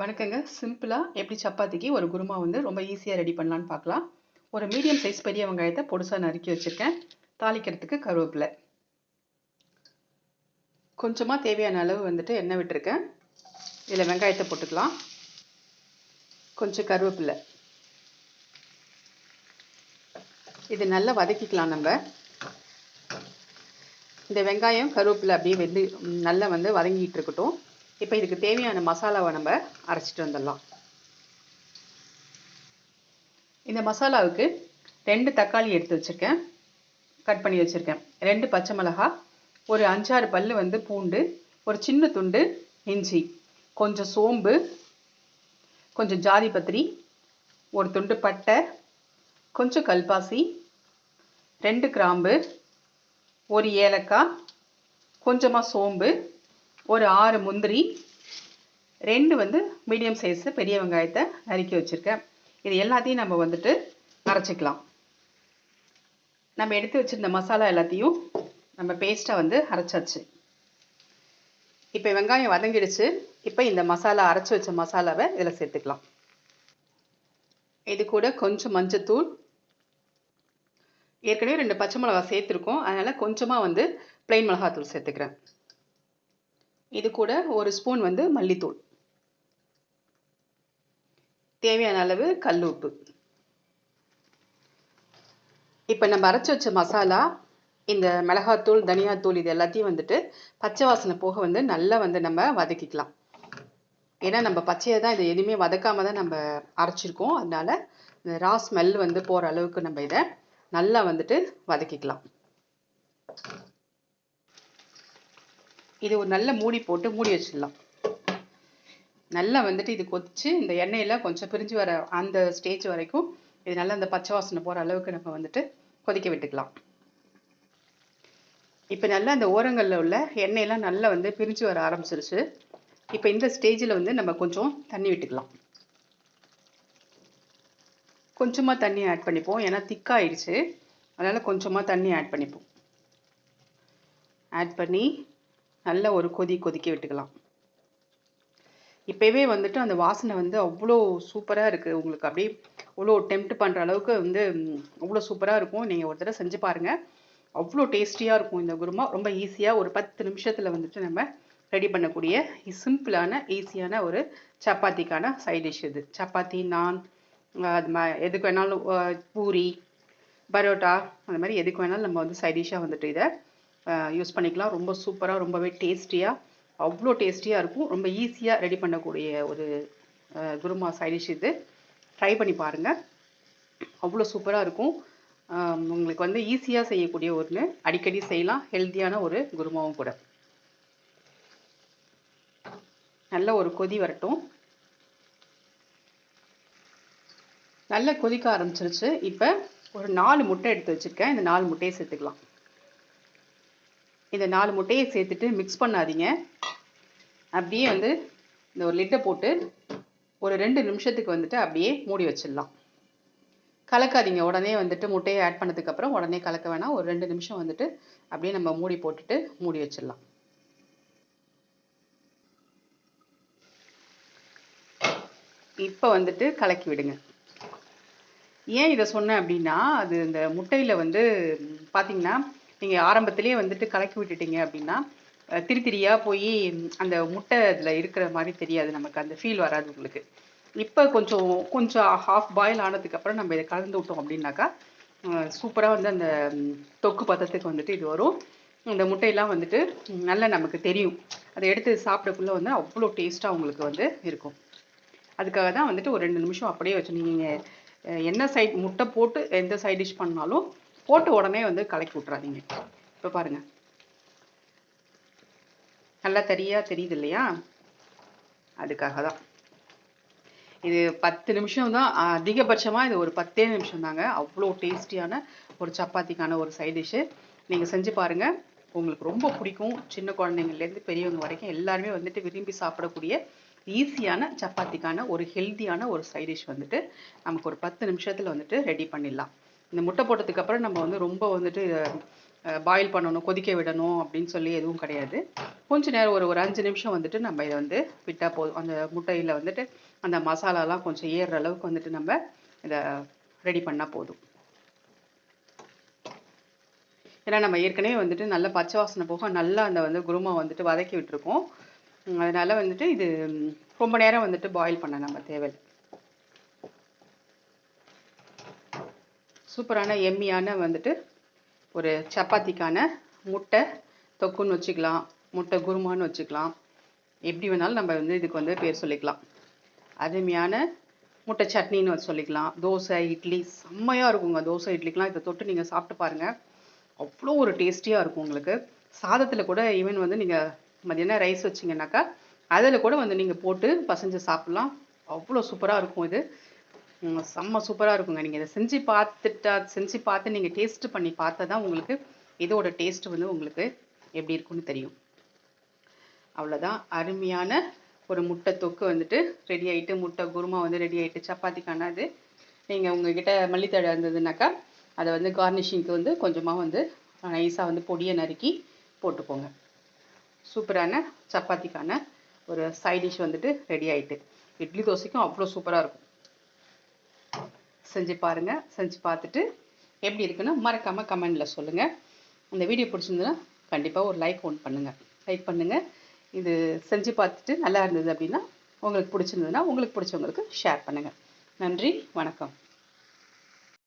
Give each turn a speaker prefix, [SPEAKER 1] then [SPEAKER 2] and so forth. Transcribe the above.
[SPEAKER 1] வணக்கங்க. சிம்பிளாக எப்படி சப்பாத்திக்கு ஒரு குருமா வந்து ரொம்ப ஈஸியாக ரெடி பண்ணலான்னு பார்க்கலாம். ஒரு மீடியம் சைஸ் பெரிய வெங்காயத்தை பொடுசாக நறுக்கி வச்சுருக்கேன். தாளிக்கிறதுக்கு கருவேப்பிலை. கொஞ்சமாக தேவையான அளவு வந்துட்டு எண்ணெய் விட்டுருக்கேன். இதில் வெங்காயத்தை போட்டுக்கலாம். கொஞ்சம் கருவேப்பிலை. இது நல்லா வதக்கிக்கலாம் நம்ம. இந்த வெங்காயம் கருவேப்பிலை அப்படியே வெந்து நல்லா வந்து வதங்கிட்டு இருக்கட்டும். இப்போ இதுக்கு தேவையான மசாலாவை நம்ம அரைச்சிட்டு வந்துடலாம். இந்த மசாலாவுக்கு ரெண்டு தக்காளி எடுத்து வச்சுருக்கேன். கட் பண்ணி வச்சுருக்கேன். ரெண்டு பச்சை மிளகா ஒரு அஞ்சாறு பல் வந்து பூண்டு ஒரு சின்ன துண்டு இஞ்சி கொஞ்சம் சோம்பு கொஞ்சம் ஜாதி பத்திரி ஒரு துண்டு பட்டை கொஞ்சம் கல்பாசி ரெண்டு கிராம்பு ஒரு ஏலக்காய் கொஞ்சமாக சோம்பு ஒரு ஆறு முந்திரி ரெண்டு வந்து மீடியம் சைஸு பெரிய வெங்காயத்தை நறுக்கி வச்சுருக்கேன். இது எல்லாத்தையும் நம்ம வந்துட்டு அரைச்சிக்கலாம். நம்ம எடுத்து வச்சிருந்த மசாலா எல்லாத்தையும் நம்ம பேஸ்ட்டாக வந்து அரைச்சாச்சு. இப்போ வெங்காயம் வதங்கிடுச்சு. இப்போ இந்த மசாலா அரைச்சி வச்ச மசாலாவை இதில் சேர்த்துக்கலாம். இது கூட கொஞ்சம் மஞ்சத்தூள். ஏற்கனவே ரெண்டு பச்சை மிளகா சேர்த்துருக்கோம். அதனால் கொஞ்சமாக வந்து பிளெயின் மிளகாத்தூள் சேர்த்துக்கிறேன். இது கூட ஒரு ஸ்பூன் வந்து மல்லித்தூள். தேவையான அளவு கல் உப்பு. இப்போ நம்ம அரைச்சி வச்ச மசாலா இந்த மிளகாத்தூள் தனியாத்தூள் இது எல்லாத்தையும் வந்துட்டு பச்சை வாசனை போக வந்து நல்லா வந்து நம்ம வதக்கிக்கலாம். ஏன்னா நம்ம பச்சையை தான் இதை எதுவுமே வதக்காம தான் நம்ம அரைச்சிருக்கோம். அதனால இந்த ரா ஸ்மெல் வந்து போகிற அளவுக்கு நம்ம இதை நல்லா வந்துட்டு வதக்கிக்கலாம். இது ஒரு நல்ல மூடி போட்டு மூடி வச்சிடலாம். நல்லா வந்துட்டு இது கொதிச்சு இந்த எண்ணெயில் கொஞ்சம் பிரிஞ்சு வர அந்த ஸ்டேஜ் வரைக்கும் இது நல்லா அந்த பச்சை வாசனை போகிற அளவுக்கு நம்ம வந்துட்டு கொதிக்க விட்டுக்கலாம். இப்போ நல்லா அந்த ஓரங்களில் உள்ள எண்ணெயெல்லாம் நல்லா வந்து பிரிஞ்சு வர ஆரம்பிச்சிருச்சு. இப்போ இந்த ஸ்டேஜில் வந்து நம்ம கொஞ்சம் தண்ணி விட்டுக்கலாம். கொஞ்சமாக தண்ணி ஆட் பண்ணிப்போம். ஏன்னா திக்காயிடுச்சு அதனால் கொஞ்சமாக தண்ணி ஆட் பண்ணிப்போம். ஆட் பண்ணி நல்ல ஒரு கொதி கொதிக்க விட்டுக்கலாம். இப்போவே வந்துட்டு அந்த வாசனை வந்து அவ்வளோ சூப்பராக இருக்குது உங்களுக்கு அப்படியே அவ்வளோ டெம்ட் பண்ணுற அளவுக்கு வந்து அவ்வளோ சூப்பராக இருக்கும். நீங்கள் ஒரு தடவை செஞ்சு பாருங்கள் அவ்வளோ டேஸ்டியாக இருக்கும் இந்த குருமா. ரொம்ப ஈஸியாக ஒரு பத்து நிமிஷத்தில் வந்துட்டு நம்ம ரெடி பண்ணக்கூடிய சிம்பிளான ஈஸியான ஒரு சப்பாத்திக்கான சைட் டிஷ் இது. சப்பாத்தி நான் அது மா எதுக்கு வேணாலும் பூரி பரோட்டா அந்த மாதிரி எதுக்கு வேணாலும் நம்ம வந்து சைட் டிஷ்ஷாக வந்துட்டு இதை யூஸ் பண்ணிக்கலாம். ரொம்ப சூப்பராக ரொம்பவே டேஸ்டியாக அவ்வளோ டேஸ்டியாக இருக்கும். ரொம்ப ஈஸியாக ரெடி பண்ணக்கூடிய ஒரு குருமா சைடிஷ் இது. ட்ரை பண்ணி பாருங்கள் அவ்வளோ சூப்பராக இருக்கும். உங்களுக்கு வந்து ஈஸியாக செய்யக்கூடிய ஒன்று அடிக்கடி செய்யலாம். ஹெல்த்தியான ஒரு குருமாவும் கூட. நல்ல ஒரு கொதி வரட்டும். நல்ல கொதிக்க ஆரம்பிச்சிருச்சு. இப்போ ஒரு நாலு முட்டை எடுத்து வச்சுருக்கேன். இந்த நாலு முட்டையை சேர்த்துக்கலாம். இந்த நாலு முட்டையை சேர்த்துட்டு மிக்ஸ் பண்ணாதீங்க. அப்படியே வந்து இந்த ஒரு லிட்டை போட்டு ஒரு ரெண்டு நிமிஷத்துக்கு வந்துட்டு அப்படியே மூடி வச்சிடலாம். கலக்காதீங்க. உடனே வந்துட்டு முட்டையை ஆட் பண்ணதுக்கப்புறம் உடனே கலக்க வேணாம். ஒரு ரெண்டு நிமிஷம் வந்துட்டு அப்படியே நம்ம மூடி போட்டுட்டு மூடி வச்சிடலாம். இப்போ வந்துட்டு கலக்கி விடுங்க. ஏன் இதை சொன்னேன் அப்படின்னா அது இந்த முட்டையில் வந்து பார்த்தீங்கன்னா நீங்கள் ஆரம்பத்திலேயே வந்துட்டு கலக்கி விட்டுட்டீங்க அப்படின்னா திரித்திரியாக திரி திரியாக போய் அந்த முட்டை அதில் இருக்கிற மாதிரி தெரியாது நமக்கு. அந்த ஃபீல் வராது உங்களுக்கு. இப்போ கொஞ்சம் கொஞ்சம் ஹாஃப் பாயில் ஆனதுக்கப்புறம் நம்ம இதை கலந்து விட்டோம் அப்படின்னாக்கா சூப்பராக வந்து அந்த தொக்கு பதத்துக்கு வந்துட்டு இது வரும். இந்த முட்டையெல்லாம் வந்துட்டு நல்லா நமக்கு தெரியும். அதை எடுத்து சாப்பிடக்குள்ள வந்து அவ்வளோ டேஸ்ட்டாக உங்களுக்கு வந்து இருக்கும். அதுக்காக தான் வந்துட்டு ஒரு ரெண்டு நிமிஷம் அப்படியே வச்சு நீங்கள் என்ன சைட் முட்டை போட்டு எந்த சைட் டிஷ் பண்ணாலும் போட்ட உடனே வந்து கலக்கி விட்றாதீங்க இப்போ பாருங்கள் நல்லா தெரியாக தெரியுது இல்லையா? அதுக்காக தான். இது பத்து நிமிஷம் தான். அதிகபட்சமாக இது ஒரு பத்தே நிமிஷம் தாங்க. அவ்வளோ டேஸ்டியான ஒரு சப்பாத்திக்கான ஒரு சைட் டிஷ்ஷு நீங்கள் செஞ்சு பாருங்கள் உங்களுக்கு ரொம்ப பிடிக்கும். சின்ன குழந்தைங்கள்லேருந்து பெரியவங்க வரைக்கும் எல்லாருமே வந்துட்டு விரும்பி சாப்பிடக்கூடிய ஈஸியான சப்பாத்திக்கான ஒரு ஹெல்த்தியான ஒரு சைட் டிஷ் வந்துட்டு நமக்கு ஒரு பத்து நிமிஷத்தில் வந்துட்டு ரெடி பண்ணிடலாம். இந்த முட்டை போட்டதுக்கு அப்புறம் நம்ம வந்து ரொம்ப வந்துட்டு பாயில் பண்ணணும் கொதிக்க விடணும் அப்படின்னு சொல்லி எதுவும் கிடையாது. கொஞ்ச நேரம் ஒரு ஒரு அஞ்சு நிமிஷம் வந்துட்டு நம்ம இதை வந்து விட்டால் போதும். அந்த முட்டையில் வந்துட்டு அந்த மசாலாலாம் கொஞ்சம் ஏறுற அளவுக்கு வந்துட்டு நம்ம இதை ரெடி பண்ணால் போதும். ஏன்னா நம்ம ஏற்கனவே வந்துட்டு நல்ல பச்சை வாசனை போக நல்லா அந்த வந்து குருமா வந்துட்டு வதக்கி விட்டுருக்கோம். அதனால் வந்துட்டு இது ரொம்ப நேரம் வந்துட்டு பாயில் பண்ண நம்ம தேவையில்லை. சூப்பரான எம்மியான வந்துட்டு ஒரு சப்பாத்திக்கான முட்டை தொக்குன்னு வச்சுக்கலாம். முட்டை குருமான்னு வச்சுக்கலாம். எப்படி வேணாலும் நம்ம வந்து இதுக்கு வந்து பேர் சொல்லிக்கலாம். அருமையான முட்டை சட்னின்னு வச்சு சொல்லிக்கலாம். தோசை இட்லி செம்மையாக இருக்குங்க. தோசை இட்லிக்கெலாம் இதை தொட்டு நீங்கள் சாப்பிட்டு பாருங்கள் அவ்வளோ ஒரு டேஸ்டியாக இருக்கும் உங்களுக்கு. சாதத்தில் கூட ஈவன் வந்து நீங்கள் மதியானம் ரைஸ் வச்சிங்கனாக்கா அதில் கூட வந்து நீங்கள் போட்டு பசைஞ்சு சாப்பிட்லாம். அவ்வளோ சூப்பராக இருக்கும் இது. செம்ம சூப்பராக இருக்குங்க. நீங்கள் இதை செஞ்சு பார்த்துட்டா செஞ்சு பார்த்து நீங்கள் டேஸ்ட்டு பண்ணி பார்த்தா தான் உங்களுக்கு இதோட டேஸ்ட்டு வந்து உங்களுக்கு எப்படி இருக்கும்னு தெரியும். அவ்வளோதான் அருமையான ஒரு முட்டை தொக்கு வந்துட்டு ரெடி ஆகிட்டு முட்டை குருமா வந்து ரெடி ஆகிட்டு சப்பாத்திக்கான இது நீங்கள் உங்ககிட்ட மல்லித்தழை இருந்ததுனாக்கா அதை வந்து கார்னிஷிங்க்கு வந்து கொஞ்சமாக வந்து நைஸாக வந்து பொடியை நறுக்கி போட்டுக்கோங்க. சூப்பரான சப்பாத்திக்கான ஒரு சைட் டிஷ் வந்துட்டு ரெடி ஆகிட்டு இட்லி தோசைக்கும் அவ்வளோ சூப்பராக இருக்கும். செஞ்சு பாருங்கள் செஞ்சு பார்த்துட்டு எப்படி இருக்குன்னு மறக்காமல் கமெண்டில் சொல்லுங்கள் அந்த வீடியோ பிடிச்சிருந்ததுன்னா கண்டிப்பாக ஒரு லைக் ஒன் பண்ணுங்கள் லைக் பண்ணுங்கள் இது செஞ்சு பார்த்துட்டு நல்லா இருந்தது அப்படின்னா உங்களுக்கு பிடிச்சிருந்ததுன்னா உங்களுக்கு பிடிச்சவங்களுக்கு ஷேர் பண்ணுங்கள் நன்றி வணக்கம்.